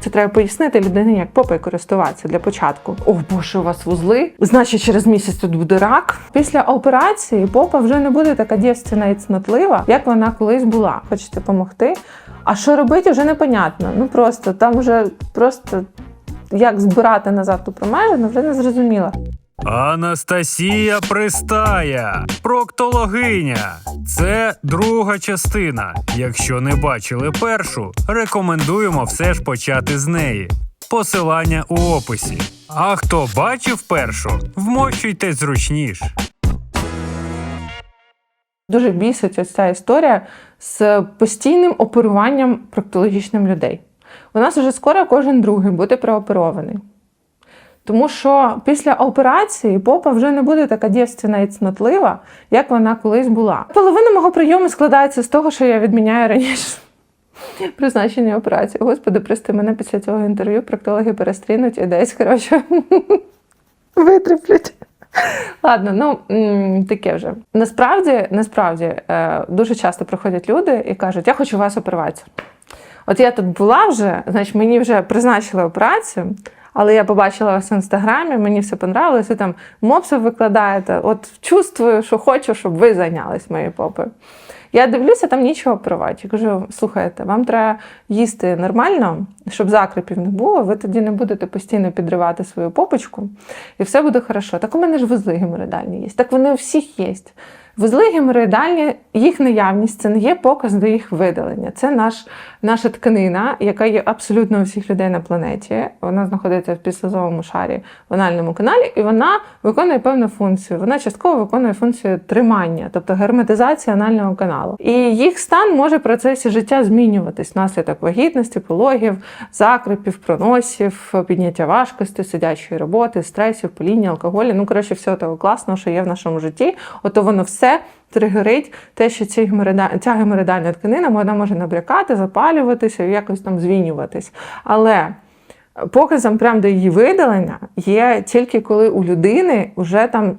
Це треба пояснити людині, як попою користуватися для початку. О, боже, у вас вузли. Значить, через місяць тут буде рак. Після операції попа вже не буде така дівственна і цнотлива, як вона колись була. Хочете допомогти? А що робити, вже непонятно. Ну просто там вже просто як збирати назад ту промежину, вже не зрозуміло. Анастасія Пристая, проктологиня. Це друга частина. Якщо не бачили першу, рекомендуємо все ж почати з неї. Посилання у описі. А хто бачив першу, вмощуйте зручніш. Дуже бісить ця історія з постійним оперуванням проктологічним людей. У нас вже скоро кожен другий буде прооперований. Тому що після операції попа вже не буде така дівственна і цнотлива, як вона колись була. Половина мого прийому складається з того, що я відміняю раніше призначення операції. Господи, прости, мене після цього інтерв'ю проктологи перестрінуть і десь, коротше, витриплять. Ладно, ну таке вже. Насправді, насправді, е, дуже часто приходять люди і кажуть, я хочу вас операцію. От я тут була вже, значить, мені вже призначили операцію, але я побачила вас в інстаграмі, мені все понравилось, ви там мопси викладаєте. От чувствую, що хочу, щоб ви зайнялись моєю попою. Я дивлюся, там нічого оперувати. Я кажу, слухайте, вам треба їсти нормально, щоб закрипів не було, ви тоді не будете постійно підривати свою попочку, і все буде хорошо. Так у мене ж вузли геморроїдальні є. Так вони у всіх є. Вузли геморроїдальні, їх наявність це не є показ до їх видалення. Це наш, наша тканина, яка є абсолютно у всіх людей на планеті. Вона знаходиться в підслизовому шарі в анальному каналі, і вона виконує певну функцію. Вона частково виконує функцію тримання, тобто герметизація анального каналу. І їх стан може в процесі життя змінюватись внаслідок вагітності, пологів, закрипів, проносів, підняття важкості, сидячої роботи, стресів, поління, алкоголю. Ну, коротше, всього того класного, що є в нашому житті. Ото воно все тригерить те, що ці геморроїда- ця геморидальна тканина вона може набрякати, запалюватися і якось там звінюватись. Але показом прям до її видалення є тільки коли у людини вже там.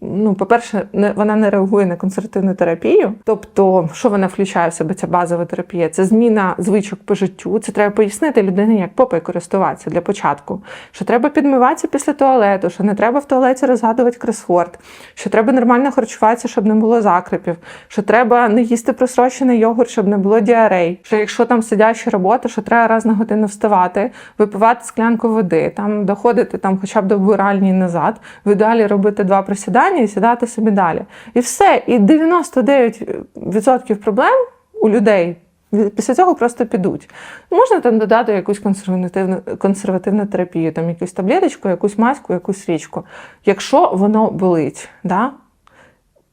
Ну, по-перше, не, вона не реагує на консервативну терапію. Тобто, що вона включає в себе ця базова терапія? Це зміна звичок по життю. Це треба пояснити людині, як попою користуватися для початку. Що треба підмиватися після туалету, що не треба в туалеті розгадувати кросворд, що треба нормально харчуватися, щоб не було закрипів, що треба не їсти просрочений йогурт, щоб не було діарей. Що якщо там сидяча робота, що треба раз на годину вставати, випивати склянку води, там доходити там хоча б до вбиральні і назад, в ідеалі робити два присідання і сідати собі далі. І все. І 99% проблем у людей після цього просто підуть. Можна там додати якусь консервативну, консервативну терапію, там якусь таблеточку, якусь маску, якусь свічку. Якщо воно болить, да?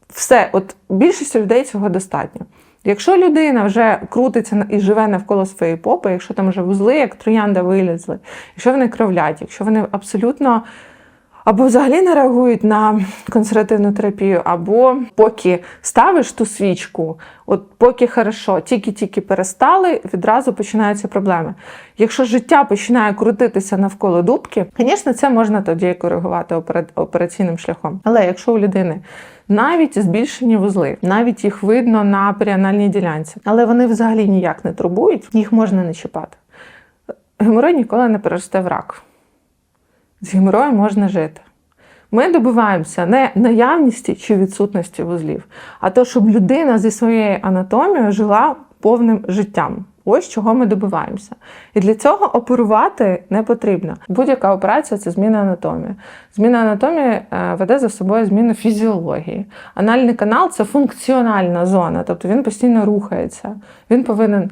все, от більшості людей цього достатньо. Якщо людина вже крутиться і живе навколо своєї попи, якщо там вже вузли, як троянда вилізли, якщо вони кровлять, якщо вони абсолютно або взагалі не реагують на консервативну терапію, або поки ставиш ту свічку, от поки хорошо, тільки-тільки перестали, відразу починаються проблеми. Якщо життя починає крутитися навколо дубки, звісно, це можна тоді коригувати операційним шляхом. Але якщо у людини навіть збільшені вузли, навіть їх видно на періанальній ділянці, але вони взагалі ніяк не турбують, їх можна не чіпати. Геморой ніколи не переросте в рак. З геморроєм можна жити. Ми добиваємося не наявності чи відсутності вузлів, а то, щоб людина зі своєю анатомією жила повним життям. Ось чого ми добиваємося. І для цього оперувати не потрібно. Будь-яка операція це зміна анатомії. Зміна анатомії е, веде за собою зміну фізіології. Анальний канал це функціональна зона, тобто він постійно рухається. Він повинен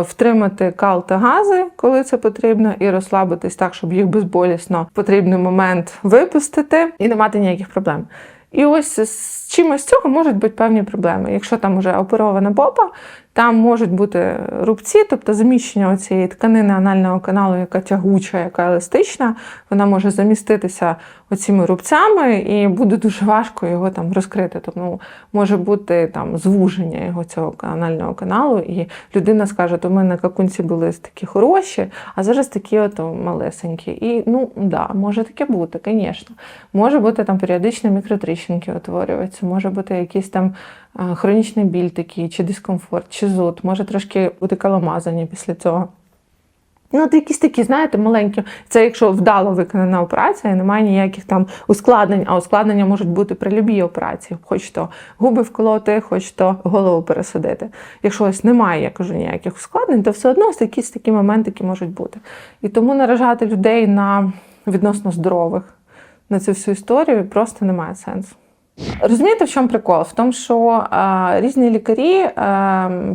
втримати кал та гази, коли це потрібно, і розслабитись так, щоб їх безболісно в потрібний момент випустити і не мати ніяких проблем. І ось з чимось з цього можуть бути певні проблеми. Якщо там вже оперована попа, там можуть бути рубці, тобто заміщення цієї тканини анального каналу, яка тягуча, яка еластична, вона може заміститися оціми рубцями, і буде дуже важко його там розкрити. Тобто ну, може бути там звуження його цього анального каналу, і людина скаже, то в мене какунці були такі хороші, а зараз такі от малесенькі. І ну да, може таке бути, звісно. Може бути там періодичні мікротріщинки утворюватися, може бути якийсь там хронічний біль такий, чи дискомфорт, чи зуд, може трошки бути каламазання після цього. Ну, от якісь такі, знаєте, маленькі. Це якщо вдало виконана операція, немає ніяких там ускладнень, а ускладнення можуть бути при любій операції. Хоч то губи вколоти, хоч то голову пересадити. Якщо ось немає, я кажу, ніяких ускладнень, то все одно ось якісь такі моментики можуть бути. І тому наражати людей на відносно здорових на цю всю історію просто немає сенсу. Розумієте, в чому прикол? В тому, що е, різні лікарі е,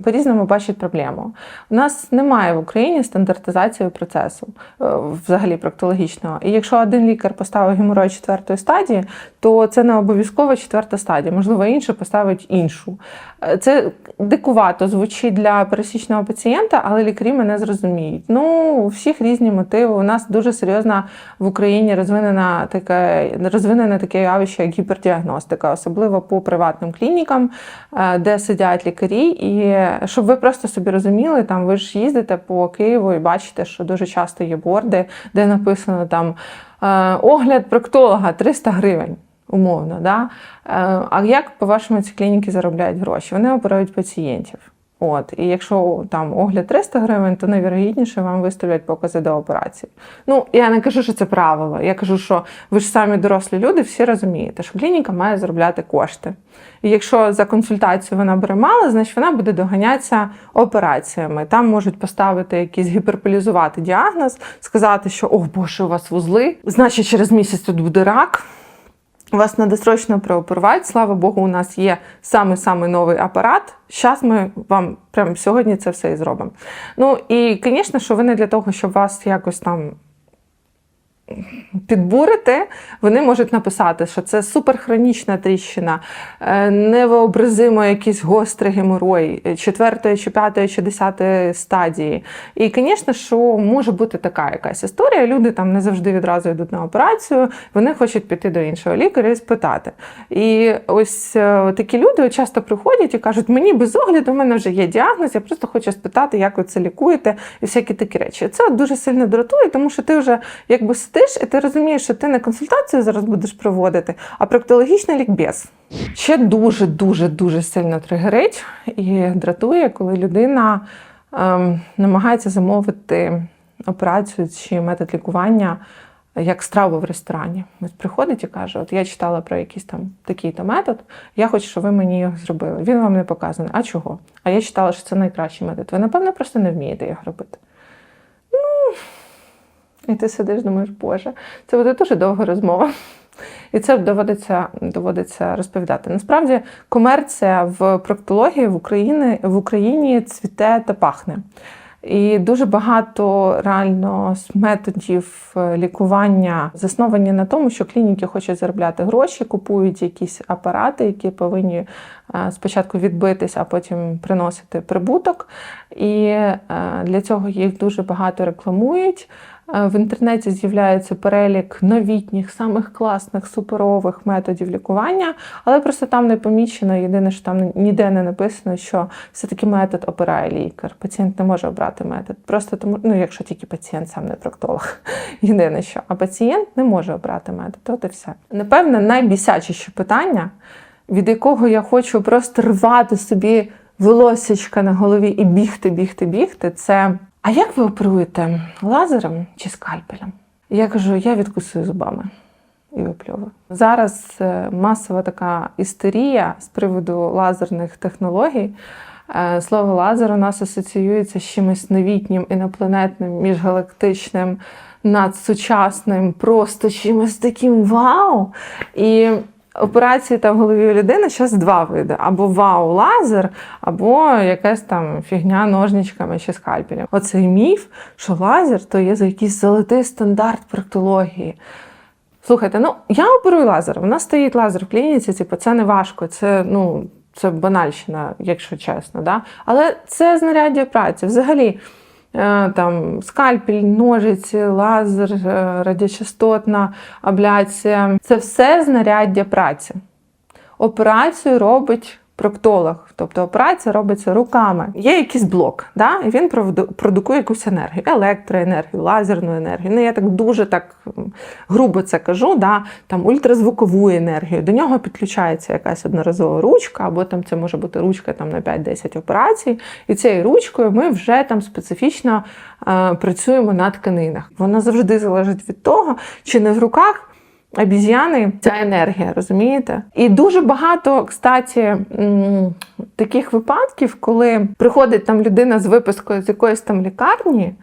по-різному бачать проблему. У нас немає в Україні стандартизації процесу, е, взагалі проктологічного. І якщо один лікар поставив геморой четвертої стадії, то це не обов'язково четверта стадія. Можливо, інший поставить іншу. Е, Це дикувато звучить для пересічного пацієнта, але лікарі мене зрозуміють. Ну, у всіх різні мотиви. У нас дуже серйозна в Україні розвинена таке розвинене таке явище, як гіпердіагностика, особливо по приватним клінікам, е, де сидять лікарі. І щоб ви просто собі розуміли, там ви ж їздите по Києву і бачите, що дуже часто є борди, де написано там е, огляд проктолога 300 гривень. Умовно, да? Е, а як по-вашому ці клініки заробляють гроші? Вони оперують пацієнтів. От, і якщо там огляд 300 гривень, то найвірогідніше вам виставлять покази до операції. Ну, я не кажу, що це правило. Я кажу, що ви ж самі дорослі люди, всі розумієте, що клініка має заробляти кошти. І якщо за консультацію вона бере мало, значить вона буде доганятися операціями. Там можуть поставити якийсь гіперполізувати діагноз, сказати, що о Боже, у вас вузли, значить, через місяць тут буде рак. Вас треба срочно прооперувати. Слава Богу, у нас є самий-самий новий апарат. Зараз ми вам прямо сьогодні це все і зробимо. Ну і, звісно, що ви не для того, щоб вас якось там підбурити, вони можуть написати, що це суперхронічна тріщина, е, невообразимо якийсь гострий геморой е, четвертої, чи п'ятої, чи десятої стадії. І, звісно, що може бути така якась історія. Люди там не завжди відразу йдуть на операцію, вони хочуть піти до іншого лікаря і спитати. І ось е, такі люди часто приходять і кажуть, мені без огляду, у мене вже є діагноз, я просто хочу спитати, як ви це лікуєте, і всякі такі речі. Це дуже сильно дратує, тому що ти вже якби сидиш і ти розумієш, що ти не консультацію зараз будеш проводити, а проктологічний лікбез. Ще дуже, дуже, дуже сильно тригерить і дратує, коли людина ем, намагається замовити операцію чи метод лікування як страву в ресторані. Ось приходить і каже: От я читала про якийсь там такий-то метод, я хочу, щоб ви мені його зробили. Він вам не показаний. А чого? А я читала, що це найкращий метод. Ви, напевно, просто не вмієте його робити. І ти сидиш, думаєш, Боже, це буде дуже довга розмова. І це доводиться, доводиться розповідати. Насправді, комерція в проктології в Україні, в Україні цвіте та пахне. І дуже багато реально методів е, лікування засновані на тому, що клініки хочуть заробляти гроші, купують якісь апарати, які повинні е, спочатку відбитись, а потім приносити прибуток. І е, для цього їх дуже багато рекламують. Е, В інтернеті з'являється перелік новітніх, самих класних, суперових методів лікування, але просто там не помічено. Єдине, що там ніде не написано, що все-таки метод обирає лікар. Пацієнт не може обрати метод. Просто тому, ну якщо тільки пацієнт сам не проктолог. Єдине, що а пацієнт не може обрати метод. От і все. Напевне, найбісячіше питання, від якого я хочу просто рвати собі волосечка на голові і бігти, бігти, бігти, це. А як ви оперуєте лазером чи скальпелем? Я кажу, я відкусую зубами і випльовую. Зараз е, масова така істерія з приводу лазерних технологій. Е, Слово лазер у нас асоціюється з чимось новітнім, інопланетним, міжгалактичним, надсучасним, просто чимось таким вау. І операції там в голові людини зараз два види: або вау-лазер, або якась там фігня ножничками чи скальпелем. Оцей міф, що лазер то є за якийсь золотий стандарт проктології. Слухайте, ну я оперую лазером. У нас стоїть лазер в клініці, типу, це не важко, це ну. Це банальщина, якщо чесно, да? але це знаряддя праці. Взагалі, там скальпель, ножиці, лазер, е, радіочастотна абляція це все знаряддя праці. Операцію робить проктолог, тобто операція робиться руками. Є якийсь блок, да? і він продукує якусь енергію, електроенергію, лазерну енергію. Ну я так дуже так грубо це кажу, да? там ультразвукову енергію. До нього підключається якась одноразова ручка, або там це може бути ручка там на 5-10 операцій. І цією ручкою ми вже там специфічно е, працюємо на тканинах. Вона завжди залежить від того, чи не в руках обіз'яни ця енергія, розумієте? І дуже багато, кстати, таких випадків, коли приходить там людина з випискою з якоїсь там лікарні,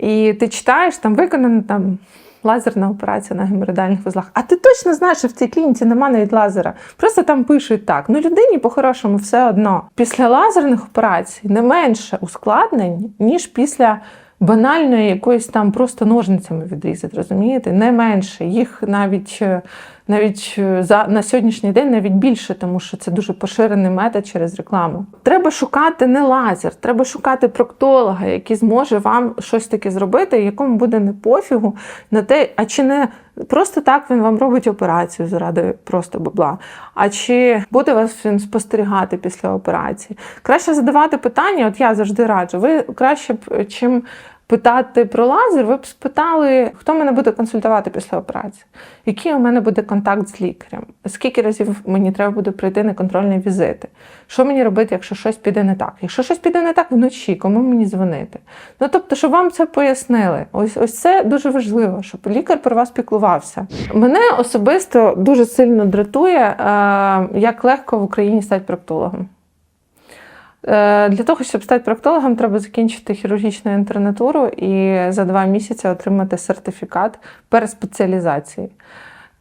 і ти читаєш, там виконана там. Лазерна операція на геморроїдальних вузлах. А ти точно знаєш, що в цій клініці нема навіть лазера. Просто там пишуть так. Ну людині по-хорошому все одно. Після лазерних операцій не менше ускладнень, ніж після банальної якоїсь там просто ножницями відрізати, розумієте? Не менше. Їх навіть, е, навіть е, за, на сьогоднішній день навіть більше, тому що це дуже поширений метод через рекламу. Треба шукати не лазер, треба шукати проктолога, який зможе вам щось таке зробити, якому буде не пофігу на те, а чи не просто так він вам робить операцію заради просто бабла. А чи буде вас він спостерігати після операції? Краще задавати питання, от я завжди раджу. Ви краще б чим питати про лазер, ви б спитали, хто мене буде консультувати після операції, який у мене буде контакт з лікарем, скільки разів мені треба буде пройти на контрольні візити, що мені робити, якщо щось піде не так. Якщо щось піде не так вночі, кому мені дзвонити? Ну тобто, щоб вам це пояснили. Ось ось це дуже важливо, щоб лікар про вас піклувався. Мене особисто дуже сильно дратує, е, як легко в Україні стати проктологом. Е, Для того, щоб стати проктологом, треба закінчити хірургічну інтернатуру і за два місяці отримати сертифікат переспеціалізації,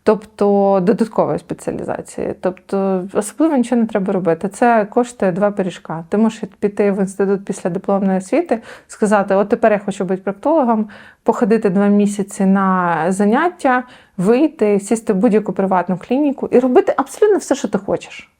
тобто додаткової спеціалізації. Тобто особливо нічого не треба робити. Це коштує два пиріжка. Ти можеш піти в інститут після дипломної освіти, сказати: от тепер я хочу бути проктологом, походити два місяці на заняття, вийти, сісти в будь-яку приватну клініку і робити абсолютно все, що ти хочеш.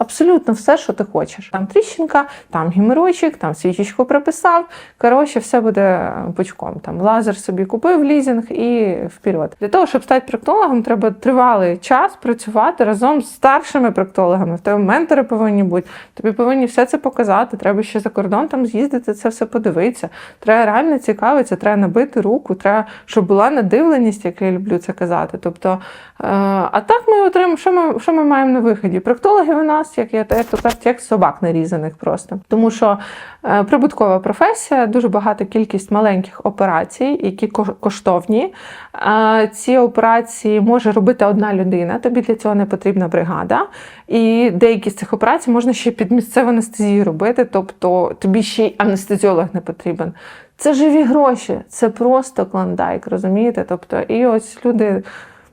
Абсолютно все, що ти хочеш. Там тріщинка, там геморойчик, там свічечку прописав. Коротше, все буде пучком. Там лазер собі купив лізинг і вперед. Для того, щоб стати проктологом, треба тривалий час працювати разом з старшими проктологами. В тебе ментори повинні бути. Тобі повинні все це показати. Треба ще за кордон там з'їздити, це все подивитися. Треба реально цікавитися, треба набити руку, треба, щоб була надивленість, як я люблю це казати. Тобто, е, а так ми отримаємо, що ми, що ми маємо на виході? Проктологи у нас, як я то кажуть, як собак нарізаних просто. Тому що е, прибуткова професія, дуже багата кількість маленьких операцій, які ко- коштовні. Ці операції може робити одна людина, тобі для цього не потрібна бригада. І деякі з цих операцій можна ще під місцеву анестезію робити, тобто тобі ще й анестезіолог не потрібен. Це живі гроші, це просто клондайк, розумієте? Тобто, і ось люди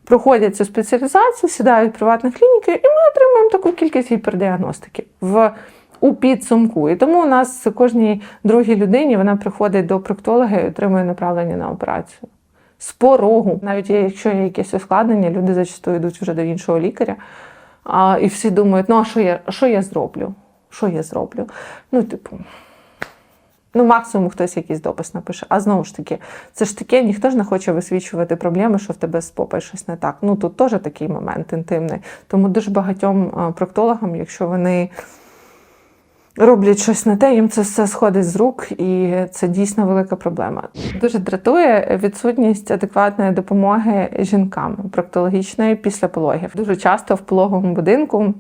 проходять цю спеціалізацію, сідають в приватні клініки, і ми отримуємо таку кількість гіпердіагностики в, у підсумку. І тому у нас кожній другій людині вона приходить до проктолога і отримує направлення на операцію. З порогу, навіть якщо є якесь ускладнення, люди зачасту йдуть вже до іншого лікаря. А, і всі думають, ну а що я, що я зроблю? Що я зроблю? Ну, типу, Ну, максимум хтось якийсь допис напише. А знову ж таки, це ж таке, ніхто ж не хоче висвічувати проблеми, що в тебе з попою щось не так. Ну тут теж такий момент інтимний. Тому дуже багатьом а, проктологам, якщо вони роблять щось не те, їм це все сходить з рук, і це дійсно велика проблема. Дуже дратує відсутність адекватної допомоги жінкам проктологічної після пологів. Дуже часто в пологовому будинку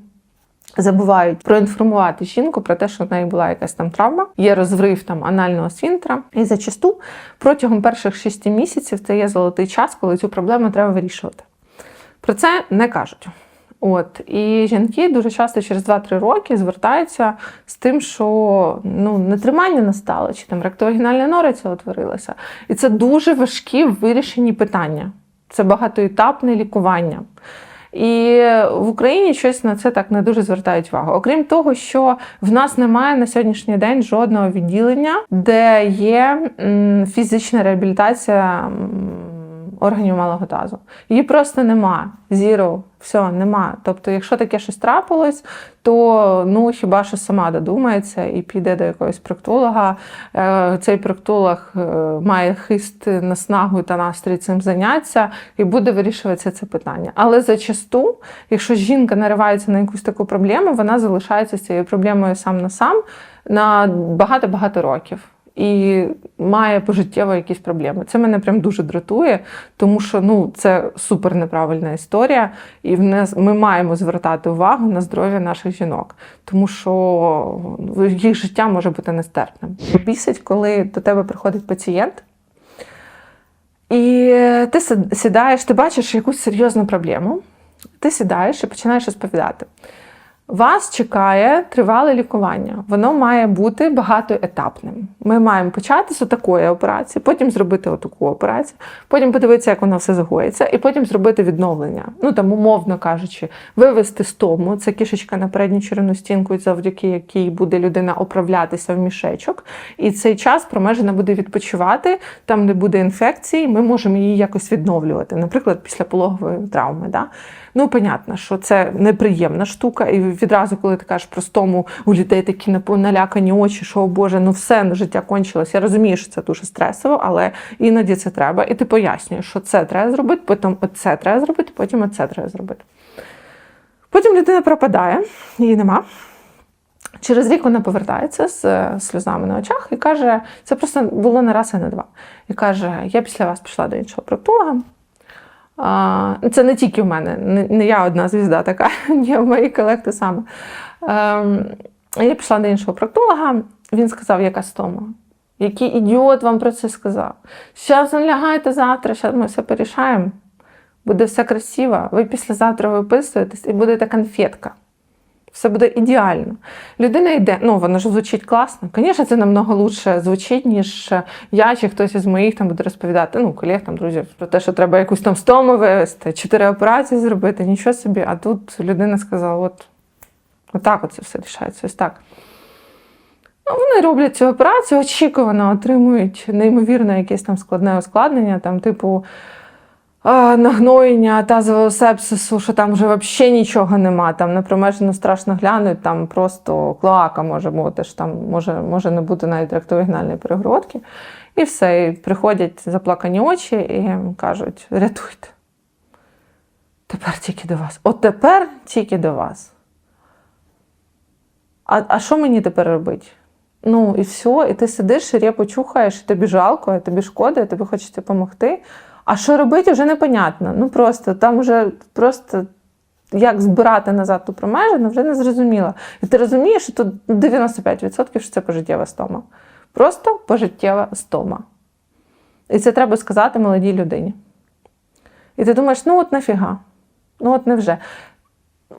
забувають проінформувати жінку про те, що в неї була якась там травма, є розрив там анального свінтра. І зачасту протягом перших шести місяців це є золотий час, коли цю проблему треба вирішувати. Про це не кажуть. От і жінки дуже часто через 2-3 роки звертаються з тим, що ну нетримання настало, чи там ректовагінальна нориця утворилася. І це дуже важкі вирішені питання. Це багатоетапне лікування. І в Україні щось на це так не дуже звертають увагу. Окрім того, що в нас немає на сьогоднішній день жодного відділення, де є фізична реабілітація органів малого тазу. Її просто нема. Zero. Все, нема. Тобто, якщо таке щось трапилось, то ну хіба що сама додумається і піде до якогось проктолога. Е, Цей проктолог е, має хист, наснагу та настрій цим зайнятися і буде вирішуватися це питання. Але зачасту, якщо жінка наривається на якусь таку проблему, вона залишається з цією проблемою сам на сам на багато-багато років. І має пожиттєво якісь проблеми. Це мене прям дуже дратує, тому що ну це супер неправильна історія, і в нас ми маємо звертати увагу на здоров'я наших жінок, тому що ну, їх життя може бути нестерпним. Бісить, коли до тебе приходить пацієнт, і ти сідаєш, ти бачиш якусь серйозну проблему, ти сідаєш і починаєш розповідати. Вас чекає тривале лікування. Воно має бути багатоетапним. Ми маємо почати з такої операції, потім зробити отаку операцію, потім подивитися, як воно все загоїться, і потім зробити відновлення. Ну там, умовно кажучи, вивести стому. Це кішечка на передню черевну стінку, завдяки якій буде людина оправлятися в мішечок. І цей час промежина буде відпочивати, там не буде інфекції, ми можемо її якось відновлювати, наприклад, після пологової травми. Да? Ну, понятно, що це неприємна штука, і відразу, коли ти кажеш простому, у людей такі налякані очі, що о Боже, ну все ну, життя кончилось. Я розумію, що це дуже стресово, але іноді це треба. І ти пояснюєш, що це треба зробити, потім оце треба зробити, потім оце треба зробити. Потім людина пропадає, її нема. Через рік вона повертається з е, сльозами на очах і каже: це просто було не раз і не два. І каже: Я після вас пішла до іншого проктолога. Це не тільки в мене, не, я одна звізда така, ні, в моїх колег те саме. Ем, я пішла до іншого проктолога, він сказав, яка стома. Який ідіот вам про це сказав? Зараз лягайте завтра, зараз ми все порішаємо. Буде все красиво. Ви післязавтра виписуєтесь і будете конфетка. Все буде ідеально. Людина йде, ну воно ж звучить класно. Звісно, це намного лучше звучить, ніж я чи хтось із моїх там буде розповідати, ну, колег, там, друзів, про те, що треба якусь там стому вивести, чотири операції зробити, нічого собі. А тут людина сказала: от, отак оце все рішається, ось так. Ну, вони роблять цю операцію, очікувано отримують неймовірне якесь там складне ускладнення, там, типу нагноєння тазового сепсису, що там вже взагалі нічого нема. Там на промежину страшно глянуть, там просто клоака може бути, що там може, може не бути навіть ректовігнальної перегородки. І все, і приходять заплакані очі і кажуть: рятуйте. Тепер тільки до вас. От тепер тільки до вас. А, а що мені тепер робити? Ну і все, і ти сидиш, і репу чухаєш, і тобі жалко, і тобі шкода, і тобі хочеться допомогти. А що робити, вже непонятно. Ну просто там вже просто як збирати назад ту промежину, вже не зрозуміло. І ти розумієш, що тут 95% що це пожиттєва стома. Просто пожиттєва стома. І це треба сказати молодій людині. І ти думаєш, ну от нафіга, ну от невже.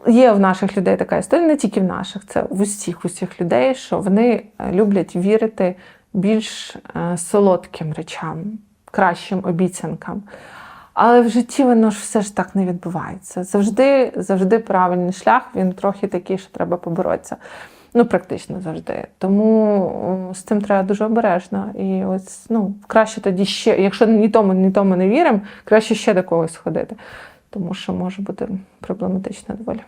Є в наших людей така історія, не тільки в наших, це в усіх усіх людей, що вони люблять вірити більш е, солодким речам, кращим обіцянкам. Але в житті воно ж все ж так не відбувається. Завжди, завжди правильний шлях, він трохи такий, що треба поборотися. Ну, практично завжди. Тому з цим треба дуже обережно. І ось ну, краще тоді ще, якщо ні тому, ні тому не віримо, краще ще до когось ходити. Тому що може бути проблематично доволі.